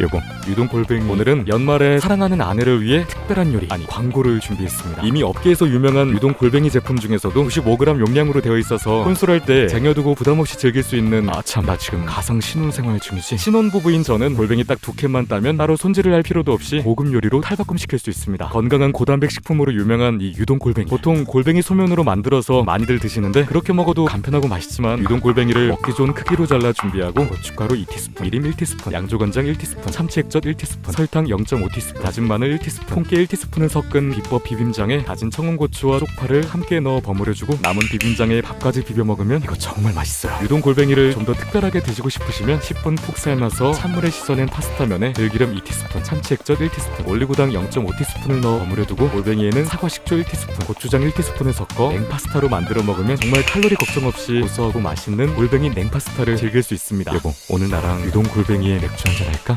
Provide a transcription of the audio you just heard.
여보 유동 골뱅이. 오늘은 연말에 사랑하는 아내를 위해 특별한 요리 아니 광고를 준비했습니다. 이미 업계에서 유명한 유동 골뱅이 제품 중에서도 95g 용량으로 되어 있어서 혼술할 때 쟁여두고 부담없이 즐길 수 있는 아참. 나 지금 가상 신혼생활 중이지. 신혼부부인 저는 골뱅이 딱 두 캔만 따면 따로 손질을 할 필요도 없이 고급 요리로 탈바꿈 시킬 수 있습니다. 건강한 고단백 식품으로 유명한 이 유동 골뱅이. 보통 골뱅이 소면으로 만들어서 많이들 드시는데 그렇게 먹어도 간편하고 맛있지만 유동 골뱅이를 먹기 좋은 크기로 잘라 준비하고 고춧가루 2티스푼 미림 1티스푼 양조간장 1티스푼 참치 액젓 1티스푼 설탕 0.5티스푼 다진 마늘 1티스푼 콩깨 1티스푼을 섞은 비법 비빔장에 다진 청양고추와 쪽파를 함께 넣어 버무려주고 남은 비빔장에 밥까지 비벼 먹으면 이거 정말 맛있어요 유동 골뱅이를 좀 더 특별하게 드시고 싶으시면 10분 푹 삶아서 찬물에 씻어낸 파스타면에 들기름 2티스푼 참치 액젓 1티스푼 올리고당 0.5티스푼을 넣어 버무려두고 골뱅이에는 사과 식초 1티스푼 고추장 1티스푼을 섞어 냉파스타로 만들어 먹으면 정말 칼로리 걱정 없이 고소하고 맛있는 골뱅이 냉파스타를 즐길 수 있습니다 여보 오늘 나랑 유동 골뱅이에 맥주 한잔 할까?